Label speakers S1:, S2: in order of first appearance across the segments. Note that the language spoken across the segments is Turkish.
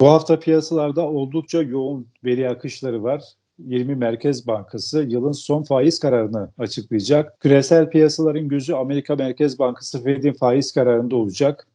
S1: Bu hafta piyasalarda oldukça yoğun veri akışları var. 20 Merkez Bankası yılın son faiz kararını açıklayacak. Küresel piyasaların gözü Amerika Merkez Bankası Fed'in faiz kararında olacak.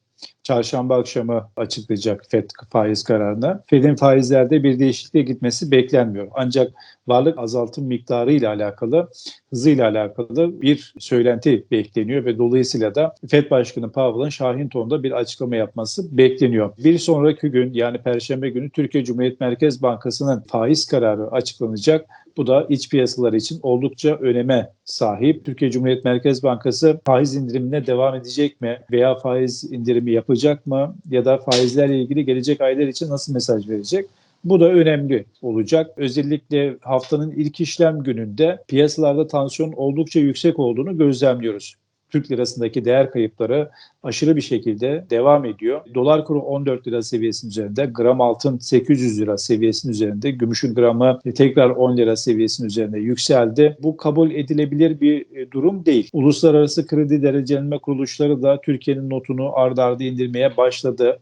S1: Çarşamba akşamı açıklayacak FED faiz kararını. FED'in faizlerde bir değişikliğe gitmesi beklenmiyor. Ancak varlık azaltım miktarı ile alakalı, hızıyla alakalı bir söylenti bekleniyor ve dolayısıyla da FED Başkanı Powell'ın Şahin tonda bir açıklama yapması bekleniyor. Bir sonraki gün yani Perşembe günü Türkiye Cumhuriyet Merkez Bankası'nın faiz kararı açıklanacak. Bu da iç piyasalar için oldukça öneme sahip. Türkiye Cumhuriyet Merkez Bankası faiz indirimine devam edecek mi veya faiz indirimi yapacak mı ya da faizlerle ilgili gelecek aylar için nasıl mesaj verecek? Bu da önemli olacak. Özellikle haftanın ilk işlem gününde piyasalarda tansiyon oldukça yüksek olduğunu gözlemliyoruz. Türk lirasındaki değer kayıpları aşırı bir şekilde devam ediyor. Dolar kuru 14 lira seviyesinin üzerinde, gram altın 800 lira seviyesinin üzerinde, gümüşün gramı tekrar 10 lira seviyesinin üzerinde yükseldi. Bu kabul edilebilir bir durum değil. Uluslararası kredi derecelenme kuruluşları da Türkiye'nin notunu ard arda indirmeye başladı.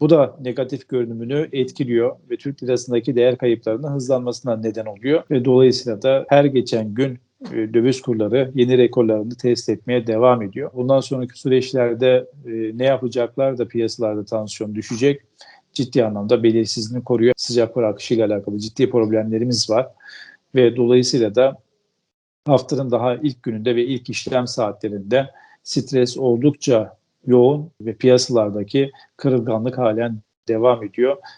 S1: Bu da negatif görünümünü etkiliyor ve Türk lirasındaki değer kayıplarının hızlanmasına neden oluyor. Ve dolayısıyla da her geçen gün e, döviz kurları yeni rekorlarını test etmeye devam ediyor. Bundan sonraki süreçlerde e, ne yapacaklar da piyasalarda tansiyon düşecek. Ciddi anlamda belirsizliğini koruyor. Sıcak para akışıyla alakalı ciddi problemlerimiz var. Ve dolayısıyla da haftanın daha ilk gününde ve ilk işlem saatlerinde stres oldukça yoğun ve piyasalardaki kırılganlık halen devam ediyor.